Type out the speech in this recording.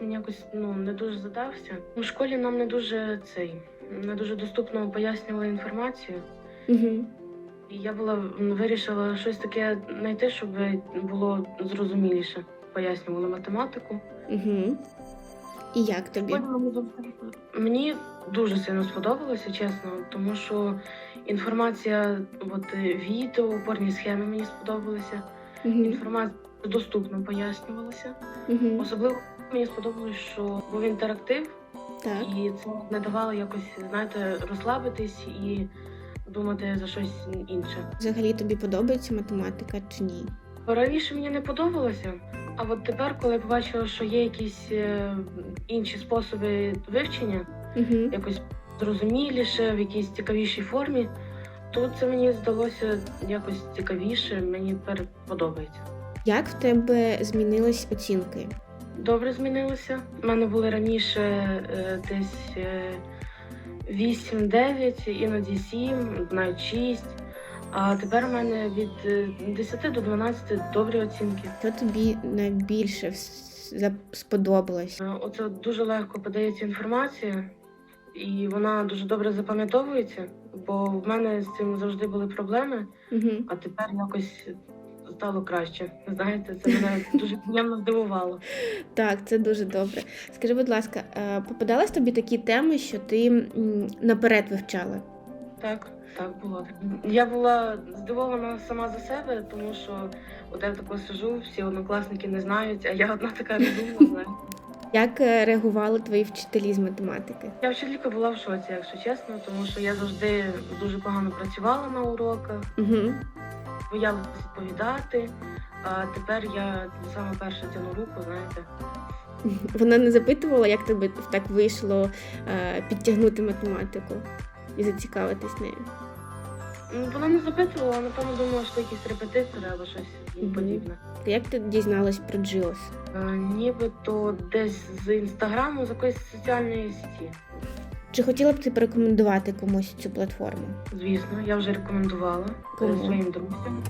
мені якось ну не дуже задався. У школі нам не дуже цей не дуже доступно пояснювали інформацію. Угу. І я була вирішила щось таке знайти, щоб було зрозуміліше. Пояснювали математику. Угу. І як тобі? Мені дуже сильно сподобалося, чесно, тому що інформація, от е, відео, опорні схеми мені сподобалися. Угу. Інформація доступно пояснювалася. Угу. Особливо мені сподобалось, що був інтерактив, Так. і це не давало якось, знаєте, розслабитись і думати за щось інше. Взагалі тобі подобається математика чи ні? Раніше мені не подобалося, а от тепер, коли я побачила, що є якісь е, інші способи вивчення, Угу. якось зрозуміліше, в якійсь цікавішій формі, то це мені здалося якось цікавіше, мені тепер подобається. Як в тебе змінились оцінки? Добре змінилося. У мене були раніше е, десь е, 8-9, іноді 7, навіть 6. А тепер у мене від е, 10 до 12 добрі оцінки. Що тобі найбільше сподобалось? Е, Оце дуже легко подається інформація, і вона дуже добре запам'ятовується, бо в мене з цим завжди були проблеми, Угу. а тепер якось стало краще. Знаєте, це мене дуже приємно здивувало. Так, це дуже добре. Скажи, будь ласка, е, попадались тобі такі теми, що ти наперед вивчала? Так, так було. Я була здивована сама за себе, тому що от я тако сижу, всі однокласники не знають, а я одна така розумна. знаєте. Як е, реагували твої вчителі з математики? Я вчителька була в шоці, якщо чесно, тому що я завжди дуже погано працювала на уроках. Угу. Боялась відповідати. А тепер я саме перша тяну руку, знаєте. Вона не запитувала, як тобі так вийшло е, підтягнути математику і зацікавитись нею. Ну, Вона не запитувала, напевно, думала, що якісь репетитори або щось Мгм. подібне. Як ти дізналась про Джіос? Е, Нібито десь з інстаграму, з якоїсь соціальної сіті. Чи хотіла б ти порекомендувати комусь цю платформу? Звісно, я вже рекомендувала е, Кому? своїм друзям.